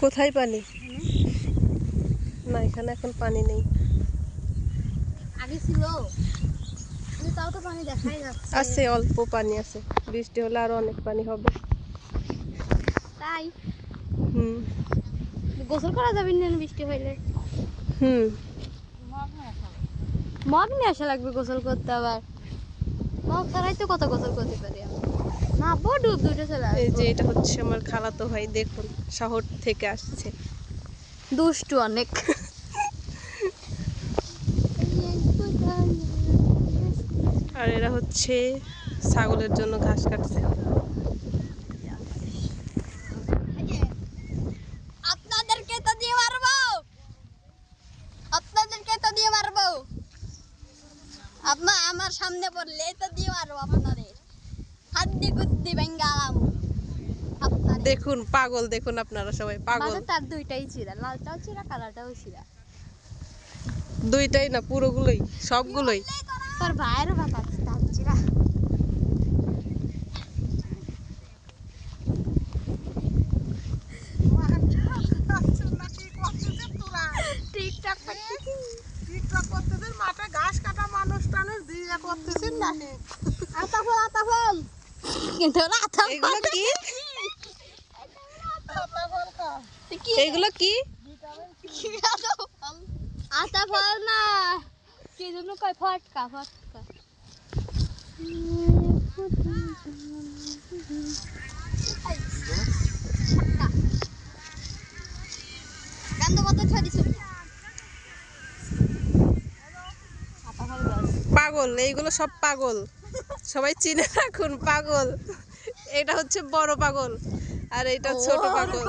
কোথায় পানি? না এখানে এখন পানি নেই। আগে ছিল। তাও তো পানি দেখাই যাচ্ছে। আছে অল্প পানি আছে। বৃষ্টি হলে আরও অনেক পানি হবে। তাই? হুম। গোসল করা যাবে না বৃষ্টি হইলে? হুম। মগ নিয়ে আসা লাগবে গোসল করতে আবার। মগ ছাড়াই তো কত গোসল করতে পারি আমি না বড় ডুব দুটো চলে এই যে এটা হচ্ছে আমার খালাতো ভাই দেখুন শহর থেকে আসছে। দুষ্টু অনেক। আর এরা হচ্ছে ছাগলের জন্য ঘাস কাটছে। আপনাদেরকে তো দিয়ে মারবো। আপনাদেরকে তো দিয়ে মারবো। আপনার আমার সামনে পড়লে তো দিয়ে মারবো আপনাদের। দিয়ে বেঙ্গালাম দেখুন পাগল দেখুন আপনারা সবাই পাগল। তার দুইটাই চিরা লালটাও চিরা কালারটাও চিরা দুইটাই না পুরোগুলোই সবগুলোই। তোর? ভাইয়েরও বাবা আছে তার চিরা টিকটক আতা ফল আতা ফল কিন্তু ওরা আতা ফল এগুলো কি কি? এগুলো কি? কি আতা ফল? না কি জন্য কয় ফটকা ফটকা। পাগল এইগুলো সব পাগল। সবাই চিনে রাখুন পাগল। এটা হচ্ছে বড় পাগল আর এটা ছোট পাগল।